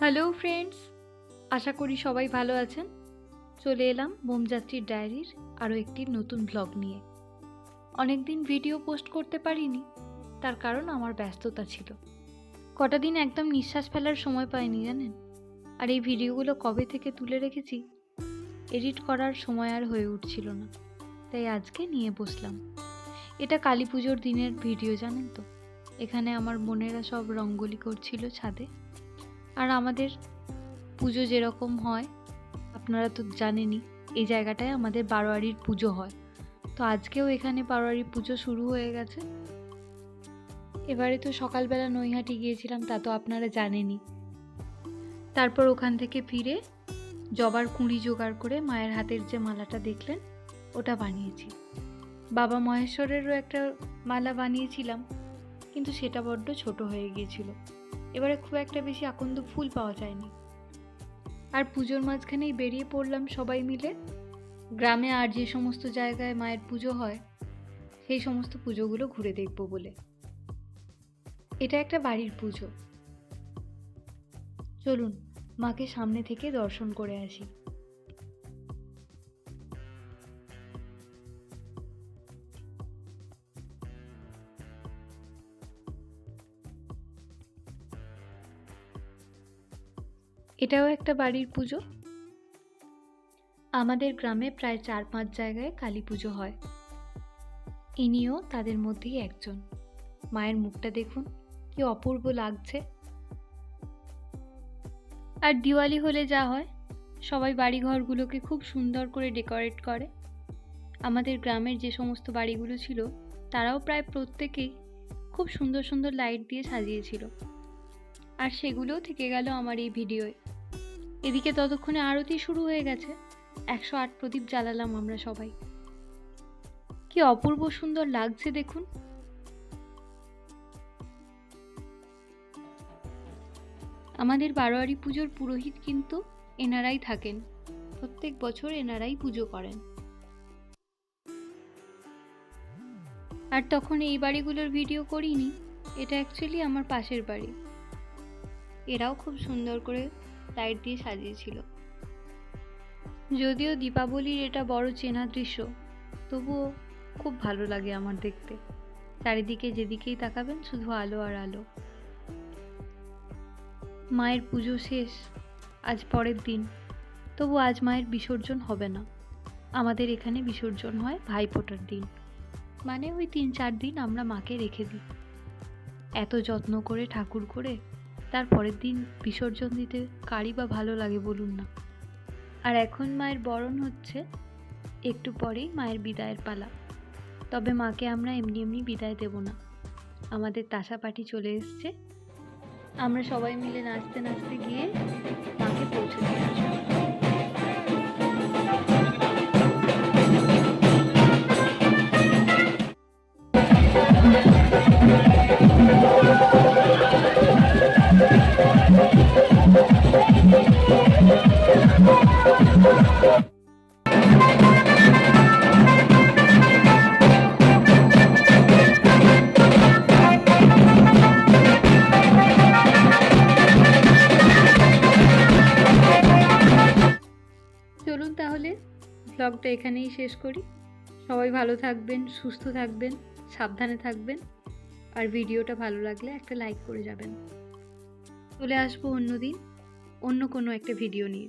Hello friends আশা করি সবাই ভালো আছেন। চলে এলাম বোমযাত্রীর ডায়েরির আরও একটি নতুন ব্লগ নিয়ে। অনেক দিন ভিডিও পোস্ট করতে পারিনি, তার কারণ আমার ব্যস্ততা ছিল। কটা দিন একদম নিঃশ্বাস ফেলার সময় পাইনি, জানেন? আর এই ভিডিওগুলো কবে থেকে তুলে রেখেছি এডিট করার সময় আর হয়ে উঠছিল না। তাই আজকে নিয়ে বসলাম। এটা কালী পুজোর দিনের ভিডিও জানেন তো? এখানে আমার বোনেরা সব রঙ্গোলি করছিল ছাদে। আর আমাদের পুজো যেরকম হয়, আপনারা তো জানেনই, এই জায়গাটায় আমাদের বারোয়ারির পুজো হয়। তো আজকেও এখানে বারোয়ারির পুজো শুরু হয়ে গেছে। এবারে তো সকালবেলা নৈহাটি গিয়েছিলাম, তা তো আপনারা জানেনই। তারপর ওখান থেকে ফিরে জবার কুঁড়ি জোগাড় করে মায়ের হাতের যে মালাটা দেখলেন, ওটা বানিয়েছি। বাবা মহেশ্বরেরও একটা মালা বানিয়েছিলাম, কিন্তু সেটা বড্ড ছোট হয়ে গিয়েছিল। এবারে খুব একটা বেশি আকন্দ ফুল পাওয়া যায়নি। আর পুজোর মাঝখানেই বেরিয়ে পড়লাম সবাই মিলে। গ্রামে আর যে সমস্ত জায়গায় মায়ের পুজো হয়, সেই সমস্ত পুজোগুলো ঘুরে দেখব বলে। এটা একটা বাড়ির পুজো। চলুন, মাকে সামনে থেকে দর্শন করে আসি। এটাও একটা বাড়ির পুজো? আমাদের গ্রামে প্রায় চার পাঁচ জায়গায় কালী পুজো হয়। ইনিও তাদের মধ্যেই একজন। মায়ের মুখটা দেখুন, কি অপূর্ব লাগছে। আর দিওয়ালি হলে যা হয়, সবাই বাড়িঘরগুলোকে খুব সুন্দর করে ডেকোরেট করে। আমাদের গ্রামের যে সমস্ত বাড়িগুলো ছিল, তারাও প্রায় প্রত্যেকেই খুব সুন্দর সুন্দর লাইট দিয়ে সাজিয়েছিল। আর সেগুলোও থেকে গেল আমার এই ভিডিওয়ে। এদিকে ততক্ষণে আরতি শুরু হয়ে গেছে। একশো আট প্রদীপ জ্বালালাম আমরা সবাই। কি অপূর্ব সুন্দর লাগছে দেখুন। আমাদের বারোয়ারি পুজোর পুরোহিত কিন্তু এনারাই থাকেন। প্রত্যেক বছর এনারাই পুজো করেন। আর তখন এই বাড়িগুলোর ভিডিও করিনি, এটা অ্যাকচুয়ালি আমার পাশের বাড়ি। এরাও খুব সুন্দর করে লাইট দিয়ে সাজিয়েছিল যদিও দীপাবলির এটা বড় চেনা দৃশ্য, তবুও খুব ভালো লাগে আমার দেখতে। চারিদিকে যেদিকেই তাকাবেন, শুধু আলো আর আলো। মায়ের পুজো শেষ, আজ পরের দিন। তবু আজ মায়ের বিসর্জন হবে না। আমাদের এখানে বিসর্জন হয় ভাইফোঁটার দিন। মানে ওই তিন চার দিন আমরা মাকে রেখে দিই। এত যত্ন করে, ঠাকুর করে তার পরের দিন বিসর্জন দিতে কারি বা ভালো লাগে বলুন না। আর এখন মায়ের বরণ হচ্ছে, একটু পরেই মায়ের বিদায়ের পালা। তবে মাকে আমরা এমনি এমনি বিদায় দেব না। আমাদের তাসা পাটি চলে এসছে। আমরা সবাই মিলে নাচতে নাচতে গিয়ে চলুন তাহলে ব্লগটা এখানেই শেষ করি। সবাই ভালো থাকবেন, সুস্থ থাকবেন, সাবধানে থাকবেন। আর ভিডিওটা ভালো লাগলে একটা লাইক করে যাবেন। চলে আসব অন্য দিন অন্য কোনো একটা ভিডিও নিয়ে।